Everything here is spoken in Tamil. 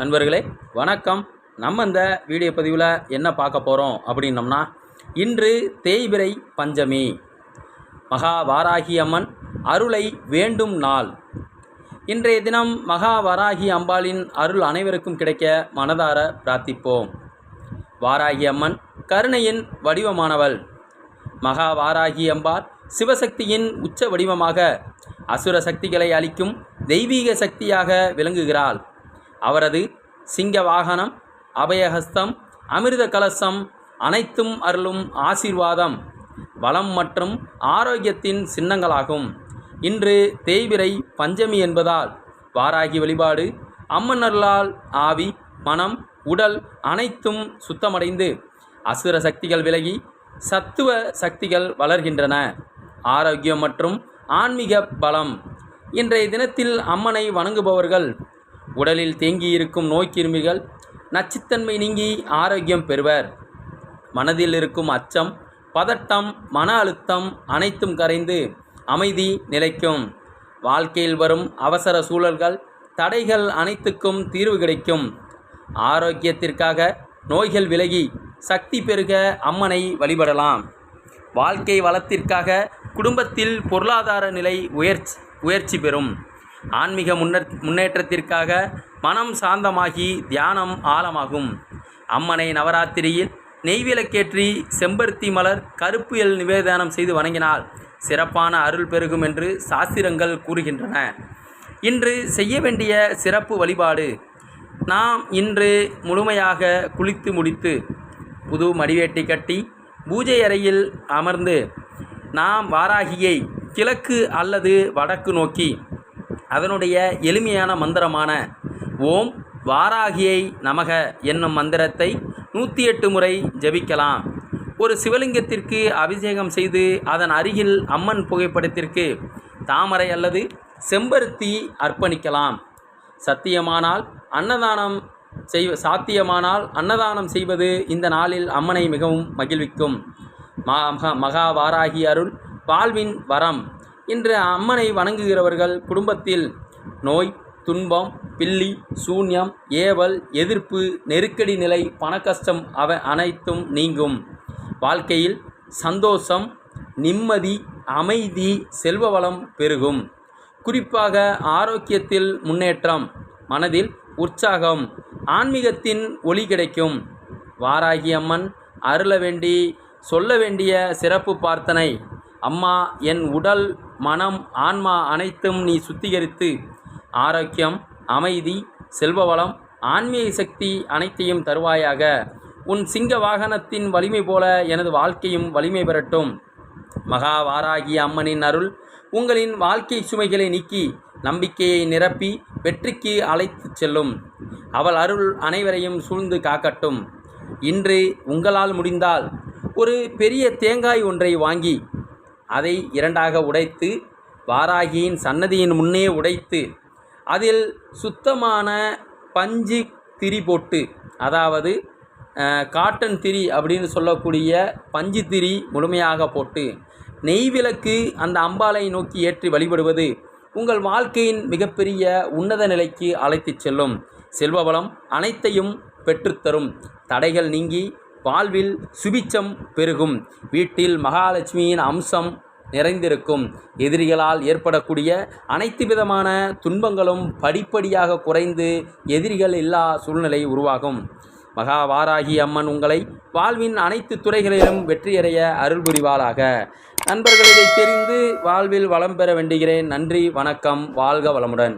நண்பர்களே வணக்கம். நம்ம இந்த வீடியோ பதிவில் என்ன பார்க்க போகிறோம் அப்படின்னம்னா இன்று தேய்பிறை பஞ்சமி. மகா வாராகி அம்மன் அருளை வேண்டும் நாள். இன்றைய தினம் மகா வாராகி அம்பாளின் அருள் அனைவருக்கும் கிடைக்க மனதார பிரார்த்திப்போம். வாராகி அம்மன் கருணையின் வடிவமானவள். மகா வாராகி அம்பாள் சிவசக்தியின் உச்ச வடிவமாக அசுர சக்திகளை அளிக்கும் தெய்வீக சக்தியாக விளங்குகிறாள். அவரது சிங்க வாகனம் அபயஹஸ்தம் அமிர்த கலசம் அனைத்தும் அருளும் ஆசீர்வாதம் வளம் மற்றும் ஆரோக்கியத்தின் சின்னங்களாகும். இன்று தேய்பிறை பஞ்சமி என்பதால் வாராகி வழிபாடு அம்மன் அருளால் ஆவி மனம் உடல் அனைத்தும் சுத்தமடைந்து அசுர சக்திகள் விலகி சத்துவ சக்திகள் வளர்கின்றன. ஆரோக்கியம் மற்றும் ஆன்மீக பலம். இன்றைய தினத்தில் அம்மனை வணங்குபவர்கள் உடலில் தேங்கியிருக்கும் நோய்க்கிருமிகள் நச்சுத்தன்மை நீங்கி ஆரோக்கியம் பெறுவர். மனதில் இருக்கும் அச்சம் பதட்டம் மன அழுத்தம் அனைத்தும் கரைந்து அமைதி நிலைக்கும். வாழ்க்கையில் வரும் அவசர சூழல்கள் தடைகள் அனைத்துக்கும் தீர்வு கிடைக்கும். ஆரோக்கியத்திற்காக நோய்கள் விலகி சக்தி பெருக அம்மனை வழிபடலாம். வாழ்க்கை வளத்திற்காக குடும்பத்தில் பொருளாதார நிலை உயர்ச்சி உயர்ச்சி பெறும். ஆன்மீக முன்னர் முன்னேற்றத்திற்காக மனம் சாந்தமாகி தியானம் ஆழமாகும். அம்மனை நவராத்திரியில் நெய்விளக்கேற்றி செம்பருத்தி மலர் கருப்பு எல் நிவேதனம் செய்து வணங்கினால் சிறப்பான அருள் பெருகும் என்று சாஸ்திரங்கள் கூறுகின்றன. இன்று செய்ய வேண்டிய சிறப்பு வழிபாடு. நாம் இன்று முழுமையாக குளித்து முடித்து புது மடிவேட்டி கட்டி பூஜை அறையில் அமர்ந்து நாம் வாராகியை கிழக்கு அல்லது வடக்கு நோக்கி அதனுடைய எளிமையான மந்திரமான ஓம் வாராகியை நமக என்னும் மந்திரத்தை நூற்றி எட்டு முறை ஜபிக்கலாம். ஒரு சிவலிங்கத்திற்கு அபிஷேகம் செய்து அதன் அருகில் அம்மன் புகைப்படத்திற்கு தாமரை அல்லது செம்பருத்தி அர்ப்பணிக்கலாம். சத்தியமானால் அன்னதானம் செய் சாத்தியமானால் அன்னதானம் செய்வது இந்த நாளில் அம்மனை மிகவும் மகிழ்விக்கும். மகா மகா வாராகி அருள் வாழ்வின் வரம். இன்று அம்மனை வணங்குகிறவர்கள் குடும்பத்தில் நோய் துன்பம் பில்லி சூன்யம் ஏவல் எதிர்ப்பு நெருக்கடி நிலை பணக்கஷ்டம் அவை அனைத்தும் நீங்கும். வாழ்க்கையில் சந்தோஷம் நிம்மதி அமைதி செல்வ வளம் பெருகும். குறிப்பாக ஆரோக்கியத்தில் முன்னேற்றம் மனதில் உற்சாகம் ஆன்மீகத்தின் ஒளி கிடைக்கும். வாராகி அம்மன் அருள வேண்டி சொல்ல வேண்டிய சிறப்பு பிரார்த்தனை. அம்மா என் உடல் மனம் ஆன்மா அனைத்தும் நீ சுத்திகரித்து ஆரோக்கியம் அமைதி செல்வவளம் ஆன்மீக சக்தி அனைத்தையும் தருவாயாக. உன் சிங்க வாகனத்தின் வலிமை போல எனது வாழ்க்கையும் வலிமை பெறட்டும். மகா வாராகிய அம்மனின் அருள் உங்களின் வாழ்க்கை சுமைகளை நீக்கி நம்பிக்கையை நிரப்பி வெற்றிக்கு அழைத்துச் செல்லும். அவள் அருள் அனைவரையும் சூழ்ந்து காக்கட்டும். இன்று உங்களால் முடிந்தால் ஒரு பெரிய தேங்காய் ஒன்றை வாங்கி அதை இரண்டாக உடைத்து வாராகியின் சன்னதியின் முன்னே உடைத்து அதில் சுத்தமான பஞ்சு திரி போட்டு அதாவது காட்டன் திரி அப்படின்னு சொல்லக்கூடிய பஞ்சு திரி முழுமையாக போட்டு நெய்விளக்கு அந்த அம்பாலை நோக்கி ஏற்றி வழிபடுவது உங்கள் வாழ்க்கையின் மிகப்பெரிய உன்னத நிலைக்கு அழைத்துச் செல்லும். செல்வ வளம் அனைத்தையும் பெற்றுத்தரும். தடைகள் நீங்கி வாழ்வில் சுபிச்சம் பெருகும். வீட்டில் மகாலட்சுமியின் அம்சம் நிறைந்திருக்கும். எதிரிகளால் ஏற்படக்கூடிய அனைத்து விதமான துன்பங்களும் படிப்படியாக குறைந்து எதிரிகள் இல்லா சூழ்நிலை உருவாகும். மகா வாராகி அம்மன் உங்களை வாழ்வின் அனைத்து துறைகளிலும் வெற்றியடைய அருள் புரிவாளாக நண்பர்கள் இதை தெரிந்து வாழ்வில் வளம் பெற வேண்டுகிறேன். நன்றி வணக்கம் வாழ்க வளமுடன்.